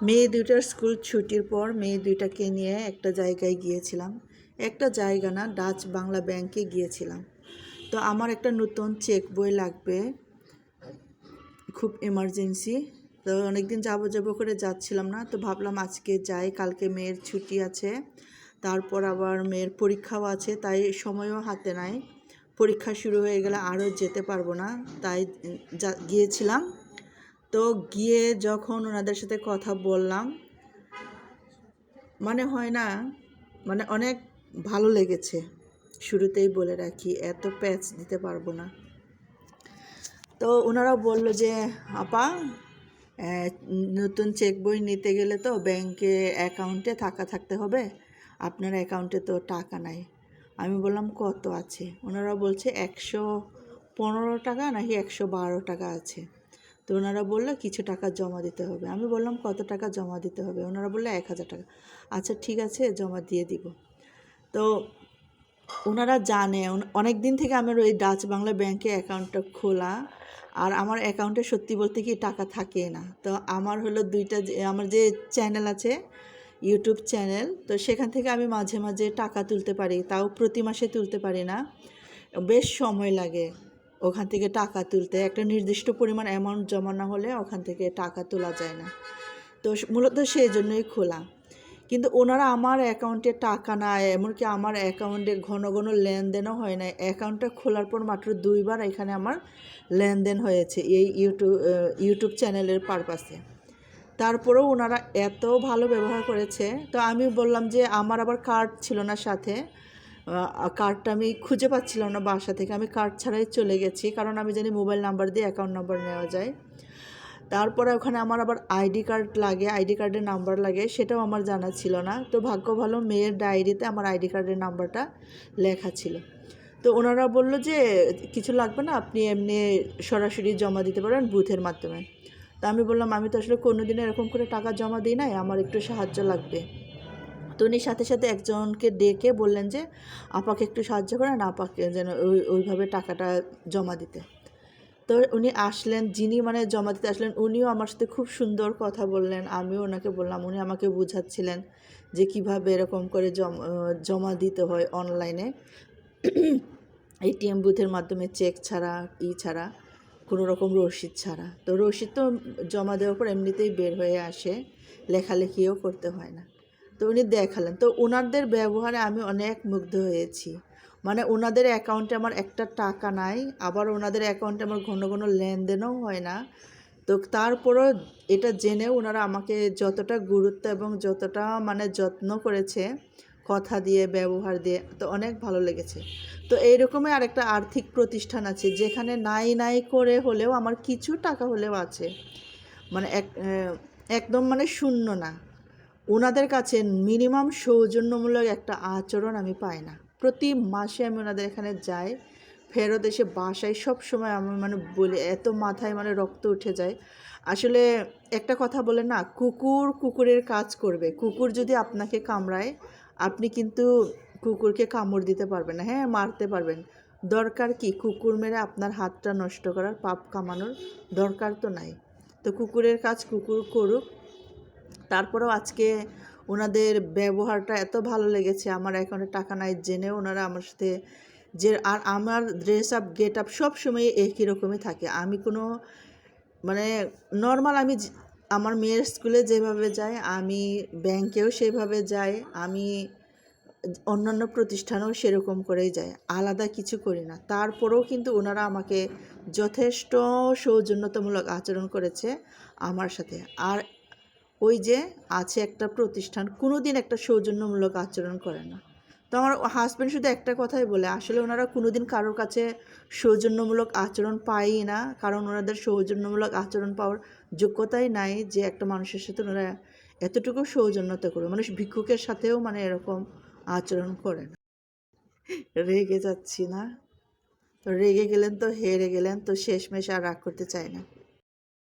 মেয়ে দুইটার স্কুল ছুটির পর মেয়ে দুইটাকে নিয়ে একটা জায়গায় গিয়েছিলাম। একটা জায়গা না, ডাচ বাংলা ব্যাংকে গিয়েছিলাম। তো আমার একটা নতুন চেক বই লাগবে, খুব এমার্জেন্সি। তো অনেকদিন যাব যাব করে যাচ্ছিলাম না, তো ভাবলাম আজকে যাই, কালকে মেয়ের ছুটি আছে। তারপর আবার মেয়ের পরীক্ষাও আছে, তাই সময়ও হাতে নাই। পরীক্ষা শুরু হয়ে গেলে আরও যেতে পারব না, তাই গিয়েছিলাম। তো গিয়ে যখন ওনাদের সাথে কথা বললাম মানে হয় না মানে অনেক ভালো লেগেছে। শুরুতেই বলে রাখি, এত প্যাচ দিতে পারব না। তো ওনারা বলল যে, আপা নতুন চেক বই নিতে গেলে তো ব্যাংকে অ্যাকাউন্টে টাকা থাকতে হবে। আপনার অ্যাকাউন্টে তো টাকা নাই। আমি বললাম, কত আছে? ওনারা বলছে, একশো পনেরো টাকা নাকি একশো বারো টাকা আছে। তো ওনারা বলল, কিছু টাকা জমা দিতে হবে। আমি বললাম, কত টাকা জমা দিতে হবে? ওনারা বলল, এক হাজার টাকা। আচ্ছা ঠিক আছে, জমা দিয়ে দিব। তো ওনারা জানে অনেক দিন থেকে আমার ওই ডাচ বাংলা ব্যাংকে অ্যাকাউন্টটা খোলা, আর আমার অ্যাকাউন্টে সত্যি বলতে কি টাকা থাকে না। তো আমার হলো দুইটা আমার যে চ্যানেল আছে ইউটিউব চ্যানেল তো সেখান থেকে আমি মাঝে মাঝে টাকা তুলতে পারি, তাও প্রতি মাসে তুলতে পারি না। বেশ সময় লাগে। ওখান থেকে টাকা তুলতে, একটা নির্দিষ্ট পরিমাণ অ্যামাউন্ট জমা না হলে ওখান থেকে টাকা তোলা যায় না। তো মূলত সেই জন্যই খোলা। কিন্তু ওনারা আমার অ্যাকাউন্টে টাকা নাই, এমনকি আমার অ্যাকাউন্টে ঘন ঘন লেনদেনও হয় না অ্যাকাউন্টটা খোলার পর মাত্র দুইবার এখানে আমার লেনদেন হয়েছে এই ইউটিউব ইউটিউব চ্যানেলের পারপাসে তারপরেও ওনারা এত ভালো ব্যবহার করেছে। তো আমি বললাম যে, আমার আবার কার্ড ছিল না সাথে। কার্ডটা আমি খুঁজে পাচ্ছিলাম না বাসা থেকে। আমি কার্ড ছাড়াই চলে গেছি, কারণ আমি জানি মোবাইল নাম্বার দিয়ে অ্যাকাউন্ট নাম্বার নেওয়া যায়। তারপরে ওখানে আমার আবার আইডি কার্ড লাগে আইডি কার্ডের নাম্বার লাগে, সেটাও আমার জানা ছিল না। তো ভাগ্য ভালো মেয়ের ডায়েরিতে আমার আইডি কার্ডের নাম্বারটা লেখা ছিল। তো ওনারা বলল যে, কিছু লাগবে না, আপনি এমনি সরাসরি জমা দিতে পারেন বুথের মাধ্যমে। তা আমি বললাম, আমি তো আসলে কোনো দিন এরকম করে টাকা জমা দিই নাই, আমার একটু সাহায্য লাগবে। উনি সাথে সাথে একজনকে ডেকে বললেন যে, আপাকে একটু সাহায্য করেন আপাকে যেন ওই, ওইভাবে টাকাটা জমা দিতে। তো উনি আসলেন, যিনি মানে জমা দিতে আসলেন, উনিও আমার সাথে খুব সুন্দর কথা বললেন। আমিও ওনাকে বললাম, উনি আমাকে বুঝাচ্ছিলেন যে কীভাবে এরকম করে জমা জমা দিতে হয় অনলাইনে। এটিএম বুথের মাধ্যমে চেক ছাড়া, ই ছাড়া, কোনো রকম রসিদ ছাড়া। তো রসিদ তো জমা দেওয়ার পর এমনিতেই বের হয়ে আসে, লেখালেখিও করতে হয় না। তো উনি দেখালেন। তো ওনাদের ব্যবহারে আমি অনেক মুগ্ধ হয়েছি। মানে ওনাদের অ্যাকাউন্টে আমার একটা টাকা নাই, আবার ওনাদের অ্যাকাউন্টে আমার ঘন ঘন লেনদেনও হয় না। তো তারপরও এটা জেনে ওনারা আমাকে যতটা গুরুত্ব এবং যতটা মানে যত্ন করেছে, কথা দিয়ে, ব্যবহার দিয়ে, তো অনেক ভালো লেগেছে। তো এইরকমই আরেকটা আর্থিক প্রতিষ্ঠান আছে, যেখানে নাই নাই করে হলেও আমার কিছু টাকা হলেও আছে। মানে এক একদম মানে শূন্য না। ওনাদের কাছে মিনিমাম সৌজন্যমূলক একটা আচরণ আমি পাই না। প্রতি মাসে আমি ওনাদের এখানে যাই, ফেরত এসে বাসায় সব সময় আমি মানে বলি, এত মাথায় মানে রক্ত উঠে যায়। আসলে একটা কথা বলে না, কুকুর কুকুরের কাজ করবে। কুকুর যদি আপনাকে কামড়ায়, আপনি কিন্তু কুকুরকে কামড় দিতে পারবেন হ্যাঁ মারতে পারবেন। দরকার কি? কুকুর মেরে আপনার হাতটা নষ্ট করার, পাপ কামানোর দরকার তো নাই। তো কুকুরের কাজ কুকুর করুক তারপরেও আজকে ওনাদের ব্যবহারটা এত ভালো লেগেছে, আমার অ্যাকাউন্টে টাকা নাই জেনে ওনারা আমার সাথে যে আর আমার ড্রেস আপ গেট আপ সব সময় একই রকমই থাকে। আমি কোনো মানে নর্মাল আমি আমার মেয়ের স্কুলে যেভাবে যাই, আমি ব্যাংকেও সেভাবে যাই, আমি অন্যান্য প্রতিষ্ঠানেও সেরকম করেই যায় আলাদা কিছু করি না। তারপরেও কিন্তু ওনারা আমাকে যথেষ্ট সৌজন্যতামূলক আচরণ করেছে আমার সাথে। আর ওই যে আছে একটা প্রতিষ্ঠান কোনো দিন একটা সৌজন্যমূলক আচরণ করে না। তো আমার হাজব্যান্ড শুধু একটা কথাই বলে, আসলে ওনারা কোনো দিন কারোর কাছে সৌজন্যমূলক আচরণ পায়ই না, কারণ ওনাদের সৌজন্যমূলক আচরণ পাওয়ার যোগ্যতাই নাই যে একটা মানুষের সাথে ওনারা এতটুকু সৌজন্যতা করবে মানুষ ভিক্ষুকের সাথেও মানে এরকম আচরণ করে না। রেগে যাচ্ছি না। তো রেগে গেলেন তো, হেরে গেলেন তো, শেষমেশ আর রাগ করতে চাই না।